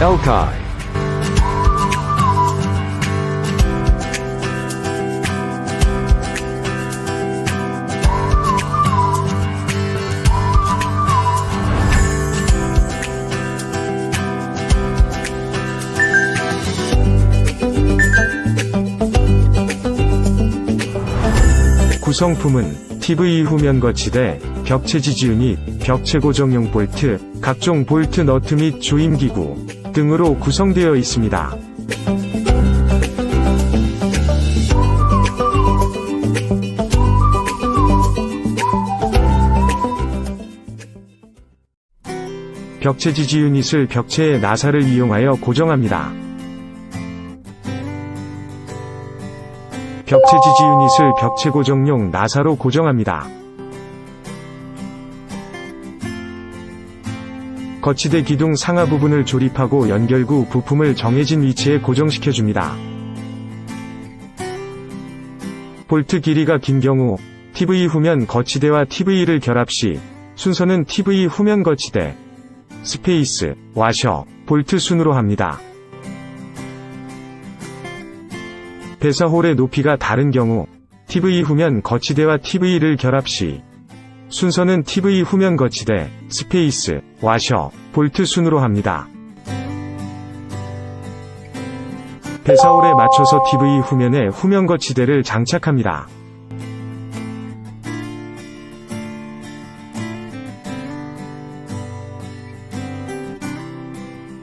Elkai. 구성품은 TV 후면 거치대, 벽체 지지 유닛, 벽체 고정용 볼트, 각종 볼트 너트 및 조임기구 등으로 구성되어 있습니다. 벽체 지지 유닛을 벽체의 나사를 이용하여 고정합니다. 벽체 지지 유닛을 벽체 고정용 나사로 고정합니다. 거치대 기둥 상하 부분을 조립하고 연결구 부품을 정해진 위치에 고정시켜줍니다. 볼트 길이가 긴 경우 TV 후면 거치대와 TV를 결합 시 순서는 TV 후면 거치대, 스페이스, 와셔, 볼트 순으로 합니다. 배사홀의 높이가 다른 경우 TV 후면 거치대와 TV를 결합 시 순서는 TV 후면 거치대, 스페이스, 와셔, 볼트 순으로 합니다. 배사홀에 맞춰서 TV 후면에 후면 거치대를 장착합니다.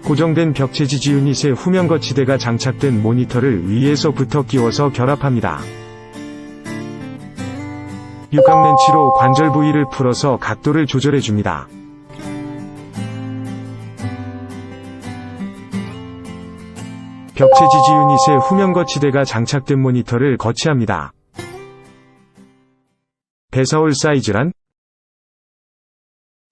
고정된 벽체 지지 유닛에 후면 거치대가 장착된 모니터를 위에서부터 끼워서 결합합니다. 육각렌치로 관절 부위를 풀어서 각도를 조절해줍니다. 벽체 지지 유닛에 후면 거치대가 장착된 모니터를 거치합니다. 배사홀 사이즈란?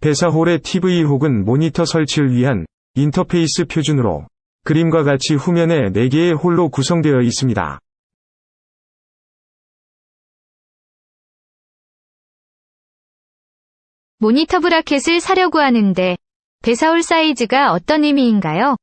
배사홀의 TV 혹은 모니터 설치를 위한 인터페이스 표준으로 그림과 같이 후면에 4개의 홀로 구성되어 있습니다. 모니터 브라켓을 사려고 하는데 배사올 사이즈가 어떤 의미인가요?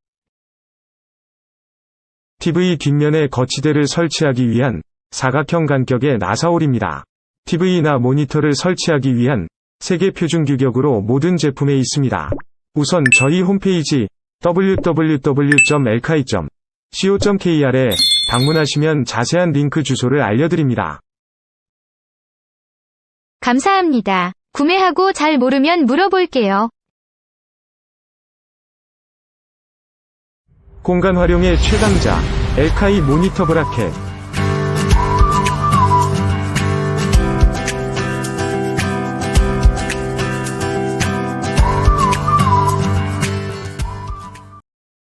TV 뒷면에 거치대를 설치하기 위한 사각형 간격의 나사홀입니다. TV나 모니터를 설치하기 위한 세계 표준 규격으로 모든 제품에 있습니다. 우선 저희 홈페이지 www.lkai.co.kr에 방문하시면 자세한 링크 주소를 알려드립니다. 감사합니다. 구매하고 잘 모르면 물어볼게요. 공간 활용의 최강자 엘카이 모니터 브라켓